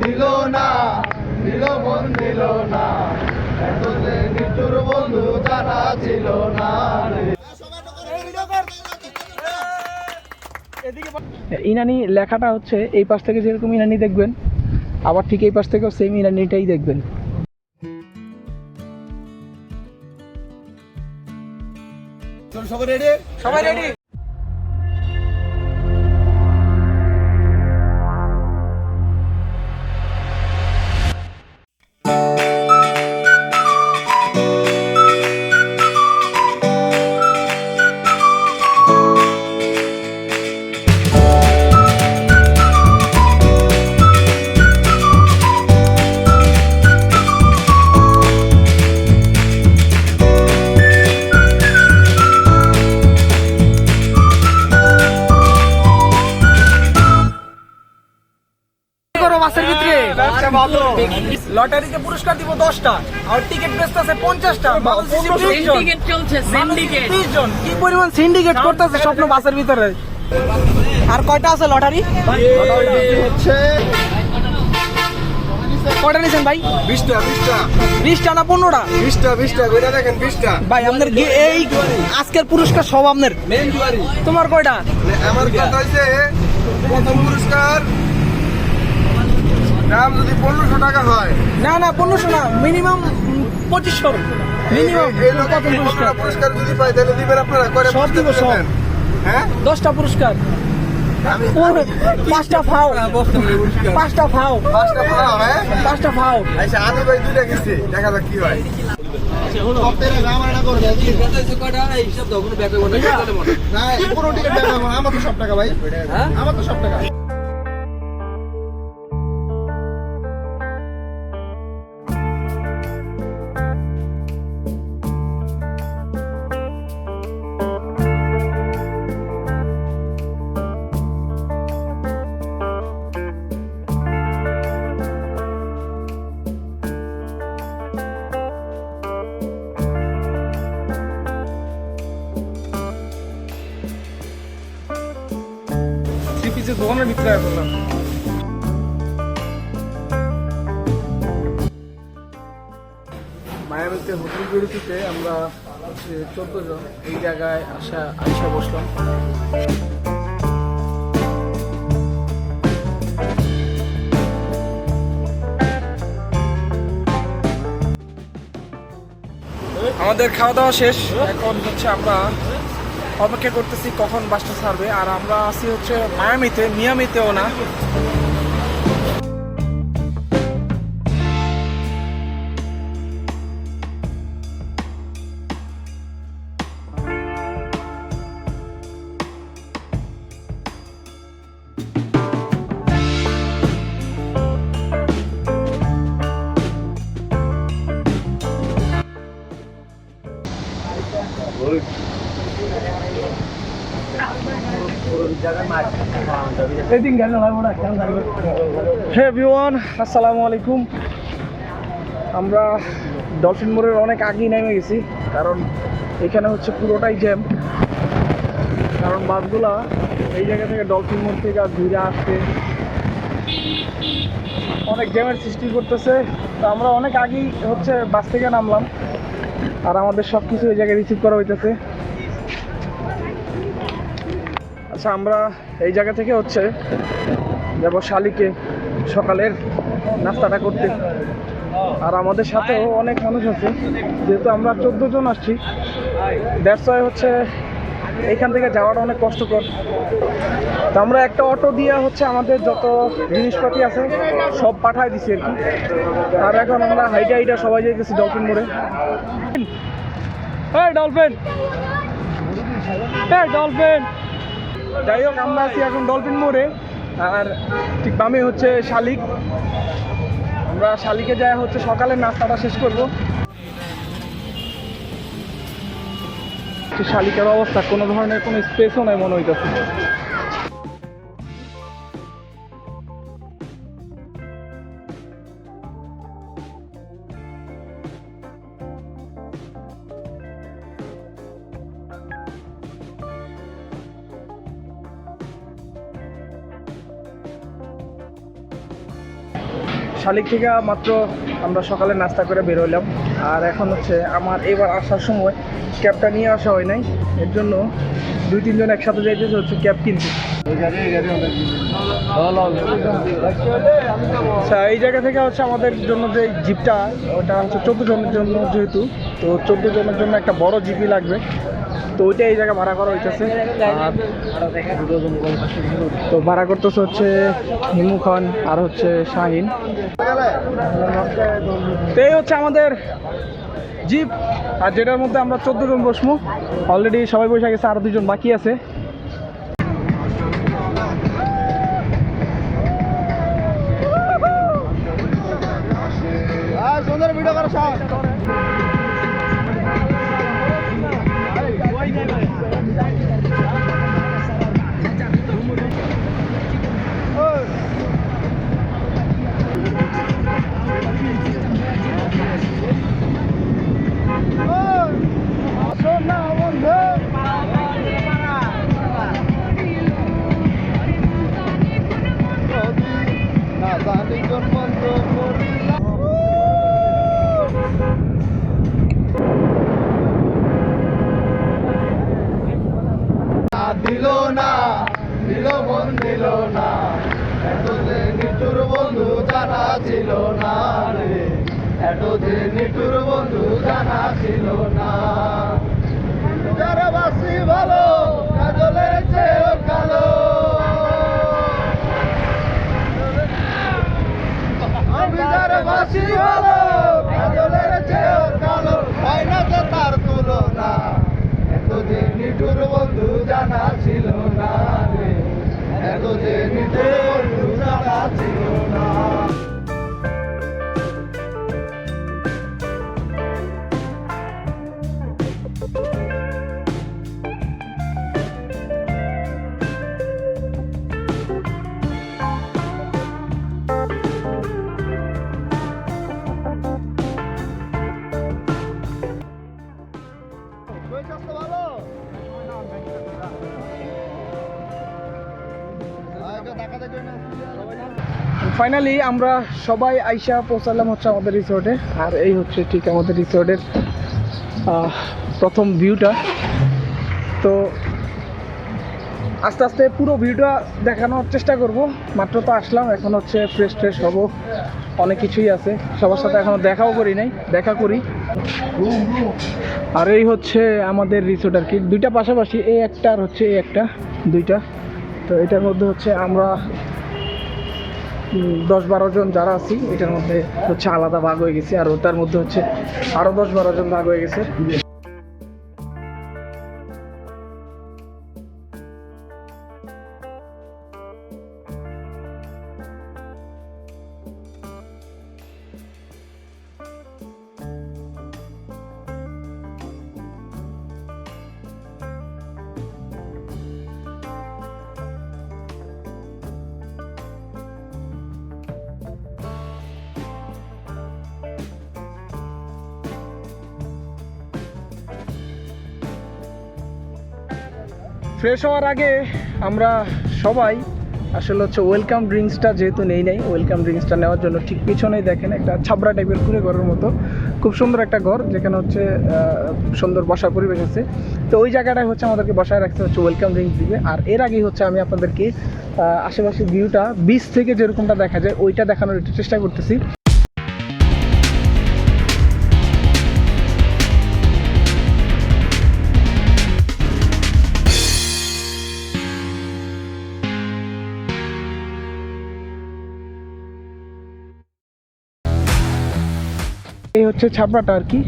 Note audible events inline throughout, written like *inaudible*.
দিল না দিল মন দিল না। এত যে নিতুর বন্ধু জানা ছিল না ইনানি লেখাটা হচ্ছে এই পাশ থেকে যেরকম ইনানি দেখবেন আবার ঠিক এই পাশ থেকেও সেম ইনানিটাই দেখবেন। সবাই রেডি টিকিট পঞ্চাশটা। সিন্ডিকেট চলছে সিন্ডিকেট ত্রিশ জন। কি পরিমাণ সিন্ডিকেট করতেছে স্বপ্ন বাসের ভিতরে? আর কয়টা আছে লটারি? হচ্ছে নিয়েছেন ভাই? বিশটা বিশটা। বিশটা না পনেরোটা? বিশটা বিশটা দেখেন বিশটা। ভাই আপনার এই আজকের পুরস্কার সব আপনার? তোমার কয়টা? আমার কথা হচ্ছে প্রথম পুরস্কার দাম যদি পনেরোশো টাকা হয়। না না পনেরোশো না মিনিমাম পঁচিশশো মিনিমাম পুরস্কার পুরস্কার যদি পাই তাহলে দিবেন আপনারা করে সব দিব, সব। হ্যাঁ? দশটা পুরস্কার। আমি পাঁচটা ফাও। পাঁচটা ফাও। পাঁচটা পাওয়া হ্যাঁ? পাঁচটা ফাও। আচ্ছা আমি ভাই দুইটা গেছি দেখা যাক কি হয়। না, আমার তো সব টাকা ভাই। আমার তো সব টাকা। পিসের দোকানের ভিতরে আমরা চোদ্দ জন এই জায়গায় আসা, আইসা বসলাম। আমাদের খাওয়া দাওয়া শেষ। এখন হচ্ছে আমরা অপেক্ষা করতেছি কখন বাসটা ছাড়বে। আর আমরা আছি হচ্ছে মায়ামিতে মিয়ামিতেও না। হে ভিওয়ান আসসালামু আলাইকুম। আমরা ডলফিন মোড়ের অনেক আগেই নেমে গেছি, কারণ এখানে হচ্ছে পুরোটাই জ্যাম। কারণ বাসগুলা এই জায়গা থেকে ডলফিন মোড় থেকে আর ঘুরে আসতে অনেক জ্যামের সৃষ্টি করতেছে। তো আমরা অনেক আগেই হচ্ছে বাস থেকে নামলাম, আর আমাদের সব কিছু এই জায়গায় রিসিভ করা হইতেছে। আচ্ছা আমরা এই জায়গা থেকে হচ্ছে যাব শালিকে সকালের নাস্তাটা করতে। আর আমাদের সাথেও অনেক মানুষ আছে, যেহেতু আমরা চোদ্দ জন আসছি। ওয়াই হচ্ছে এইখান থেকে যাওয়াটা অনেক কষ্টকর। তো আমরা একটা অটো দিয়ে হচ্ছে আমাদের যত জিনিসপাতি আছে সব পাঠায় দিছি আর কি। আর এখন আমরা হাইটা হাইটা সবাই যাইতেছি ডলফিন মোড়ে। হ্যাঁ ডলফিন! হ্যাঁ ডলফিন! যাই হোক, আমরা আছি এখন ডলফিন মোড়ে, আর ঠিক বামে হচ্ছে শালিক। আমরা শালিকে যাই হচ্ছে সকালের নাস্তাটা শেষ করব। শালিকের অবস্থা কোনো ধরনের কোনো স্পেসও নাই মনে হইতেছে। শালিক থেকে মাত্র আমরা সকালে নাস্তা করে বেরোলাম আর এখন হচ্ছে আমার এবার আসার সময় ক্যাবটা নিয়ে আসা হয় নাই। এর জন্য দুই তিনজন একসাথে যাইতেছে, হচ্ছে ক্যাব কিনতে। আচ্ছা এই জায়গা থেকে হচ্ছে আমাদের জন্য যে জিপটা, ওটা হচ্ছে চোদ্দ জনের জন্য যেহেতু, তো চোদ্দ জনের জন্য একটা বড় জিপি লাগবে। তো ওইটা এই জায়গা ভাড়া করা হইতেছে। আর তো ভাড়া করতেছে হচ্ছে হিমু খান আর হচ্ছে শাহিন। তো এই হচ্ছে আমাদের জিপ। আর যেটার মধ্যে আমরা চোদ্দ জন বসবো। অলরেডি সবাই বসে গেছে, আরও দুজন বাকি আছে। বাসি ভালো কাজলের চেয়েও কালো। হয় না তার তুলনা। এতদিন নিঠুর বন্ধু জানা ফাইনালি আমরা সবাই আইসা পৌঁছালাম হচ্ছে আমাদের রিসোর্টে আর এই হচ্ছে ঠিক আমাদের রিসোর্টের প্রথম ভিউটা তো আস্তে আস্তে পুরো ভিউটা দেখানোর চেষ্টা করব। মাত্র তো আসলাম, এখন হচ্ছে ফ্রেশ ফ্রেশ হব। অনেক কিছুই আছে। সবার সাথে এখনও দেখাও করি নাই, দেখা করি। আর এই হচ্ছে আমাদের রিসোর্ট আর কি। দুইটা পাশাপাশি, এই একটা আর হচ্ছে এই একটা, দুইটা। তো এটার মধ্যে হচ্ছে আমরা দশ বারো জন যারা আছি, এটার মধ্যে হচ্ছে আলাদা ভাগ হয়ে গেছে। আর ওটার মধ্যে হচ্ছে আরও দশ বারো জন ভাগ হয়ে গেছে। ফ্রেশ হওয়ার আগে আমরা সবাই আসলে হচ্ছে ওয়েলকাম ড্রিঙ্কসটা যেহেতু নেই নাই ওয়েলকাম ড্রিঙ্কসটা নেওয়ার জন্য ঠিক পিছনেই দেখেন একটা ছাবড়া টাইপের কুড়ে ঘরের মতো খুব সুন্দর একটা ঘর যেখানে হচ্ছে সুন্দর বসার পরিবেশ আছে। তো ওই জায়গাটায় হচ্ছে আমাদেরকে বসায় রাখতে হচ্ছে ওয়েলকাম ড্রিঙ্কস দিবে। আর এর আগেই হচ্ছে আমি আপনাদেরকে আহ, আশেপাশের ভিউটা বিচ থেকে যেরকমটা দেখা যায় ওইটা দেখানোর একটু চেষ্টা করতেছি। এই হচ্ছে ছাপড়াটা আর কি।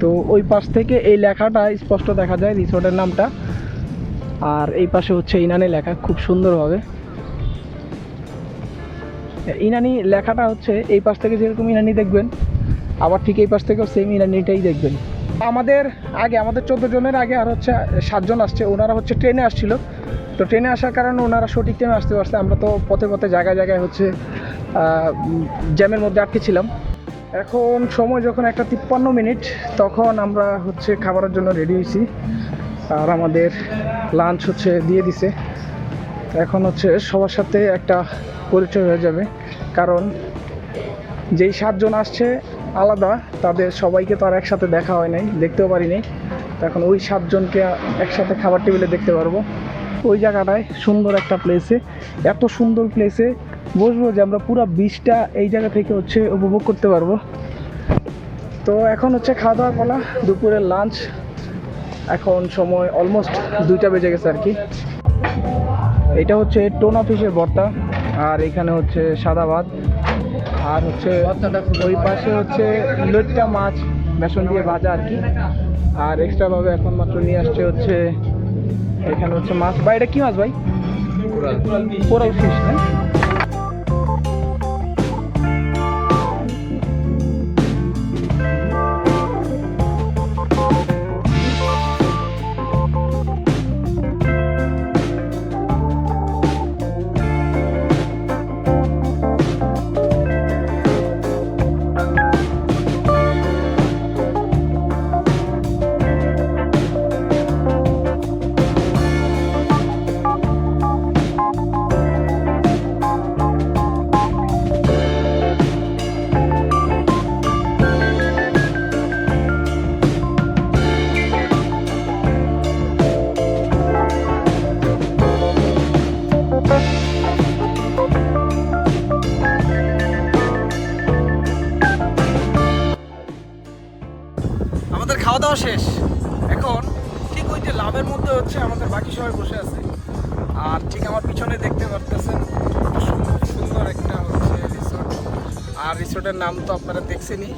তো ওই পাশ থেকে এই লেখাটা স্পষ্ট দেখা যায় রিসোর্টের নামটা। আর এই পাশে হচ্ছে ইনানি লেখা, খুব সুন্দরভাবে। ইনানি লেখাটা হচ্ছে এই পাশ থেকে যেরকম ইনানি দেখবেন, আবার ঠিক এই পাশ থেকেও সেম ইনানিটাই দেখবেন। আমাদের আগে, আমাদের চোদ্দ জনের আগে আর হচ্ছে সাতজন আসছে, ওনারা হচ্ছে ট্রেনে আসছিল। তো ট্রেনে আসার কারণে ওনারা সঠিক টাইমে আসতে পারছে আমরা তো পথে পথে জায়গায় জায়গায় হচ্ছে জ্যামের মধ্যে আটকে ছিলাম। এখন সময় যখন একটা তিপ্পান্ন মিনিট, তখন আমরা হচ্ছে খাবারের জন্য রেডি হয়েছি। আর আমাদের লাঞ্চ হচ্ছে দিয়ে দিছে। এখন হচ্ছে সবার সাথে একটা পরিচয় হয়ে যাবে। কারণ যেই সাতজন আসছে আলাদা, তাদের সবাইকে তো আর একসাথে দেখা হয় নাই, দেখতেও পারি নাই। তো এখন ওই সাতজনকে একসাথে খাবার টেবিলে দেখতে পারব। ওই জায়গাটায় সুন্দর একটা প্লেসে এত সুন্দর প্লেসে বসবো যে আমরা পুরো বিচটা এই জায়গা থেকে হচ্ছে উপভোগ করতে পারব। তো এখন হচ্ছে খাওয়া দাওয়ার করা দুপুরের লাঞ্চ এখন সময় অলমোস্ট দুইটা বেজে গেছে আর কি। এটা হচ্ছে টোনা ফিশের ভর্তা আর এখানে হচ্ছে সাদা ভাত। আর হচ্ছে ওই পাশে হচ্ছে লইট্টা মাছ বেসন দিয়ে ভাজা আর কি। আর এক্সট্রা ভাবে এখন মাত্র নিয়ে আসছে হচ্ছে এখানে হচ্ছে মাছ। বা এটা কি মাছ ভাই? কোরাল ফিশ না? এখন ঠিক ওই যে লাভের মধ্যে হচ্ছে আমাদের বাকি সবাই বসে আছে। আর ঠিক আমার পিছনে দেখতে পারতেছেন সুন্দর সুন্দর একটা হচ্ছে রিসোর্ট আর রিসোর্টের নাম তো আপনারা দেখছেনই।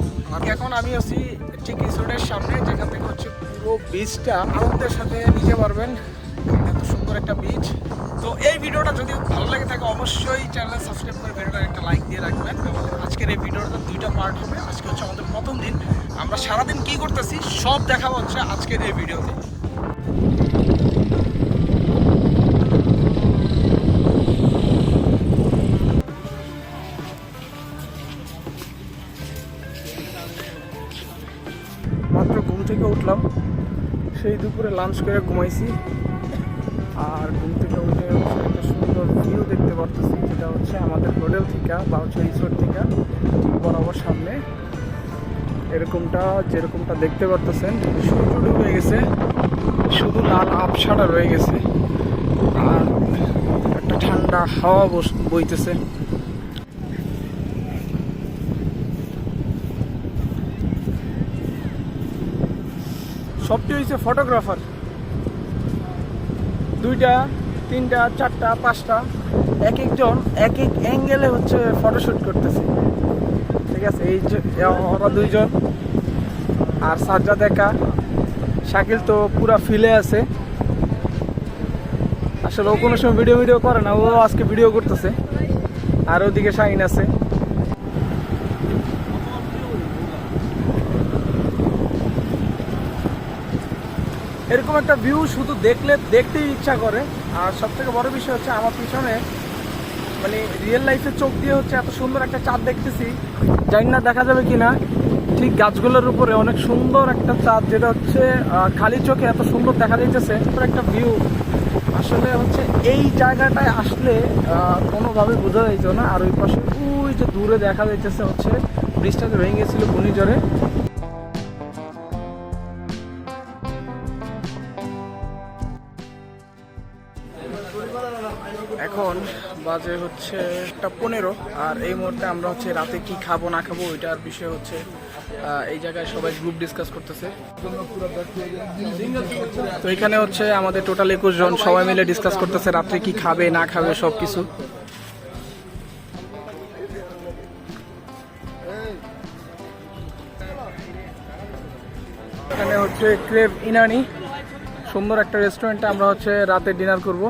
এখন আমি আছি ঠিক রিসোর্টের সামনে, যেখান থেকে হচ্ছে পুরো বিচটা আনন্দের সাথে নিতে পারবেন। এত সুন্দর একটা বিচ তো এই ভিডিওটা যদি ভালো লাগে থাকে, অবশ্যই চ্যানেল সাবস্ক্রাইব করে ভিডিওটা একটা লাইক দিয়ে রাখবেন। আজকের এই ভিডিওটা দুইটা পার্ট হবে। আজকে হচ্ছে আমাদের প্রথম দিন। আমরা সারাদিন কি করতেছি, সব দেখা হচ্ছে আজকের এই ভিডিওতে। মাত্র ঘুম থেকে উঠলাম। সেই দুপুরে লাঞ্চ করে ঘুমাইছি। আর ঘুম থেকে উঠে ভিউ দেখতে পারতেছি, যেটা হচ্ছে আমাদের হোটেল থেকে বা হচ্ছে রিসোর্ট থেকে, ঠিক বরাবর সামনে। এরকমটা, যেরকমটা দেখতে পারতেছেন, সূর্য ডুবে গেছে, শুধু লাল আবসাটা রয়ে গেছে, আর একটা ঠান্ডা হাওয়া বইতেছে। সবটি হয়েছে ফটোগ্রাফার দুইটা তিনটা, চারটা, পাঁচটা, এক একজন, এক এক অ্যাঙ্গেলে হচ্ছে ফটোশ্যুট করতেছে। ঠিক আছে? এই ওরা দুইজন আর সাজ্জাদ একা শাকিল তো পুরা ফিলে আছে। আসলে ও কোনো সময় ভিডিও ভিডিও করে না, ও আজকে ভিডিও করতেছে। আর ওদিকে শাহিন আছে। এরকম একটা ভিউ শুধু দেখলে, দেখতেই ইচ্ছা করে। আর সব থেকে বড় বিষয় হচ্ছে আমার পিছনে মানে রিয়েল লাইফে চোখ দিয়ে হচ্ছে এত সুন্দর একটা চাঁদ দেখতেছি। জানি না দেখা যাবে কিনা। ঠিক গাছগুলোর উপরে অনেক সুন্দর একটা চাঁদ যেটা হচ্ছে খালি চোখে এত সুন্দর দেখা যাইতেছে একটা ভিউ আসলে হচ্ছে এই জায়গাটায় আসলে কোনোভাবে বোঝা যাইতো না। আর ওই পাশে ওই যে দূরে দেখা যাইতেছে হচ্ছে, ব্রিজটা ভেঙে গেছিল ঘূর্ণিঝড়ে। বাজে হচ্ছে একটা পনেরো। আর এই মুহূর্তে আমরা হচ্ছে রাতে কি খাব, না খাব, ওইটার বিষয় হচ্ছে এই জায়গায় সবাই গ্রুপ ডিসকাস করতেছে। তো এখানে হচ্ছে আমাদের টোটাল একুশ জন সবাই মিলে ডিসকাস করতেছে রাত্রে কি খাবে, না খাবে সব কিছু এখানে হচ্ছে ক্রেভ ইনানি সুন্দর একটা রেস্টুরেন্টে আমরা হচ্ছে রাতে ডিনার করব।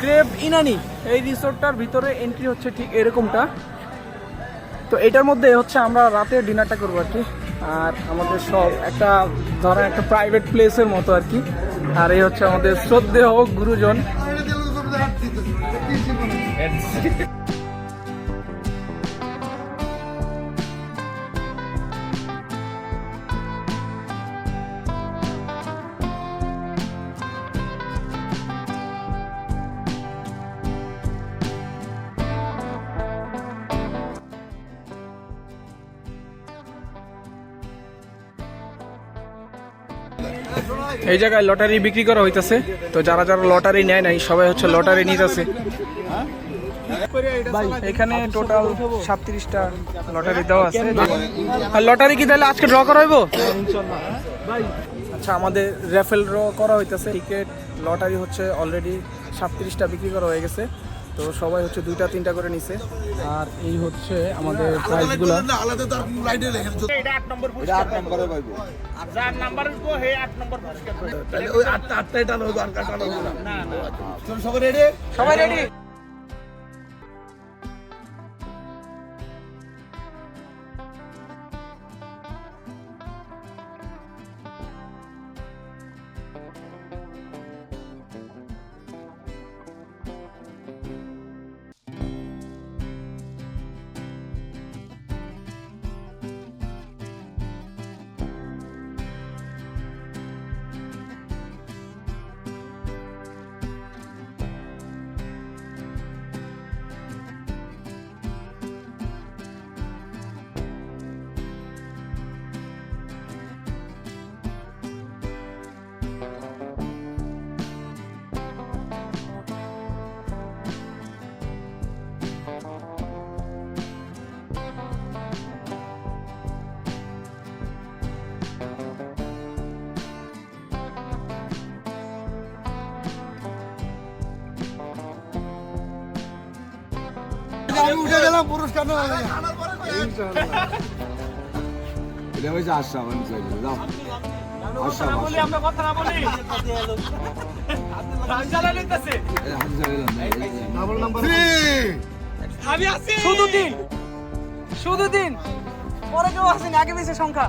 ক্রেভ ইনানি। এই রিসোর্টটার ভিতরে এন্ট্রি হচ্ছে ঠিক এরকমটা। তো এটার মধ্যে হচ্ছে আমরা রাতে ডিনারটা করব আর কি। আর আমাদের সব একটা, ধরেন একটা প্রাইভেট প্লেসের মতো আর কি। আর এই হচ্ছে আমাদের শ্রদ্ধেয় গুরুজন। এই জায়গায় লটারি বিক্রি করা হইতাছে। তো যারা যারা লটারি নেয় নাই সবাই হচ্ছে লটারি নিতেছে। এখানে টোটাল সাতত্রিশটা লটারি দেওয়া আছে। আর লটারি কি তাহলে আজকে ড্র করা হইব আচ্ছা আমাদের র্যাফেল ড্র করা হইতেছে। টিকিট লটারি হচ্ছে অলরেডি সাতত্রিশটা বিক্রি করা হয়ে গেছে। তো সবাই হচ্ছে দুইটা তিনটা করে নিছে। আর এই হচ্ছে আমাদের প্রাইসগুলো আলাদা তার লাইটে লেখা এটা 8 নম্বর পুরস্কার 8 নম্বরে পাইবো। আর যার নাম্বার উঠবো হে 8 নম্বর পুরস্কার তাহলে ওই 8টা 8টা এটা হয়েছে আশরাফ আমি চাইছি যাও। আশরাফ আমরা কথা না বলি। *laughs* আমি আছি। শুধু দিন শুধু দিন পরে কেউ আসেনি আগে বেশি সংখ্যা।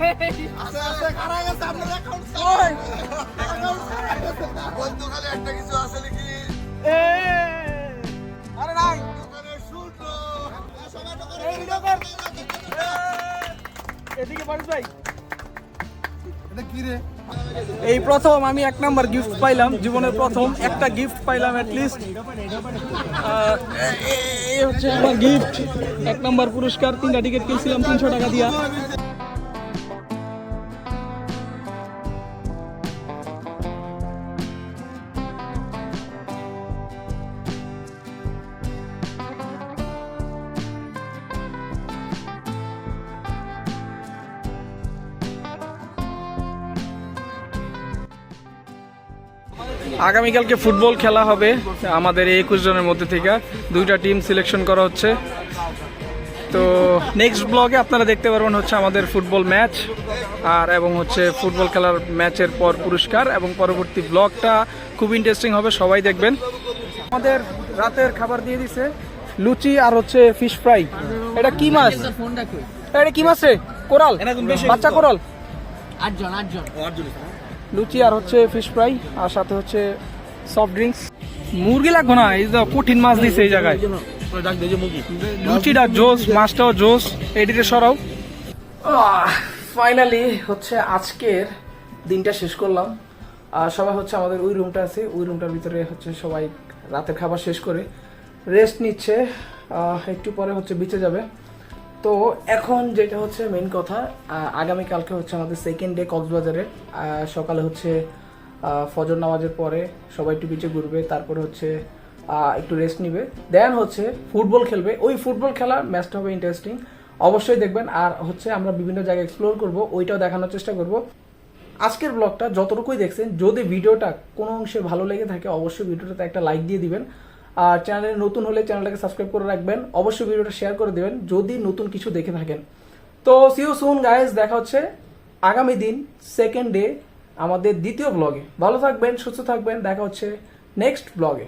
আছে, আছে, কারা গেছে? আপনার account চালান। Account চালান। বন্ধু খালি একটা কিছু আছে নাকি? আরে নাই দোকানে শূন্য। সবাই দোকানে এই কর। এদিকে পারিস ভাই এটা কি রে? এই প্রথম আমি এক নাম্বার গিফট পাইলাম জীবনের প্রথম একটা গিফট পাইলাম এট লিস্ট এই হচ্ছে আমার গিফট এক নাম্বার পুরস্কার তিনটা টিকিট কিনছিলাম তিনশো টাকা দিয়া আগামীকালকে ফুটবল খেলা হবে আমাদের এই একুশ জনের মধ্যে থেকে। দুইটা টিম সিলেকশন করা হচ্ছে। তো নেক্সট ব্লগে আপনারা দেখতে পারবেন হচ্ছে আমাদের ফুটবল ম্যাচ আর এবং হচ্ছে ফুটবল খেলার ম্যাচের পর পুরস্কার এবং পরবর্তী ব্লগটা খুব ইন্টারেস্টিং হবে সবাই দেখবেন। আমাদের রাতের খাবার দিয়ে দিছে লুচি আর হচ্ছে ফিশ ফ্রাই এটা কি মাছ? এটা কি মাছ রে? কোরাল? বাচ্চা কোরাল? আটজন আটজন। লুচি আর হচ্ছে ফিশ ফ্রাই আর সাথে হচ্ছে সফট ড্রিঙ্কস মুরগি লাগবে না এই তো কঠিন মাছ দিছে এই জায়গায়। লুচিটা জোস মাছটাও জোস এডিটে সরাও। ফাইনালি হচ্ছে আজকের দিনটা শেষ করলাম। আর সবাই হচ্ছে আমাদের ওই রুমটা আছে ওই রুমটার ভিতরে হচ্ছে সবাই রাতের খাবার শেষ করে রেস্ট নিচ্ছে। একটু পরে হচ্ছে বিচে যাবে। তো এখন যেটা হচ্ছে মেন কথা আগামীকালকে হচ্ছে আমাদের সেকেন্ড ডে কক্সবাজারে সকালে হচ্ছে ফজর নামাজের পরে সবাই একটু বিচে ঘুরবে, তারপরে হচ্ছে একটু রেস্ট নিবে। দেন হচ্ছে ফুটবল খেলবে। ওই ফুটবল খেলা ম্যাচটা হবে ইন্টারেস্টিং অবশ্যই দেখবেন। আর হচ্ছে আমরা বিভিন্ন জায়গায় এক্সপ্লোর করব, ওইটাও দেখানোর চেষ্টা করব। আজকের ব্লগটা যতটুকুই দেখছেন, যদি ভিডিওটা কোনো অংশে ভালো লেগে থাকে, অবশ্যই ভিডিওটাতে একটা লাইক দিয়ে দিবেন। আর চ্যানেলে নতুন হলে চ্যানেলটাকে সাবস্ক্রাইব করে রাখবেন। অবশ্যই ভিডিওটা শেয়ার করে দেবেন, যদি নতুন কিছু দেখে থাকেন। তো সিও সুন গাইজ দেখা হচ্ছে আগামী দিন সেকেন্ড ডে আমাদের দ্বিতীয় ব্লগে ভালো থাকবেন, সুস্থ থাকবেন, দেখা হচ্ছে নেক্সট ব্লগে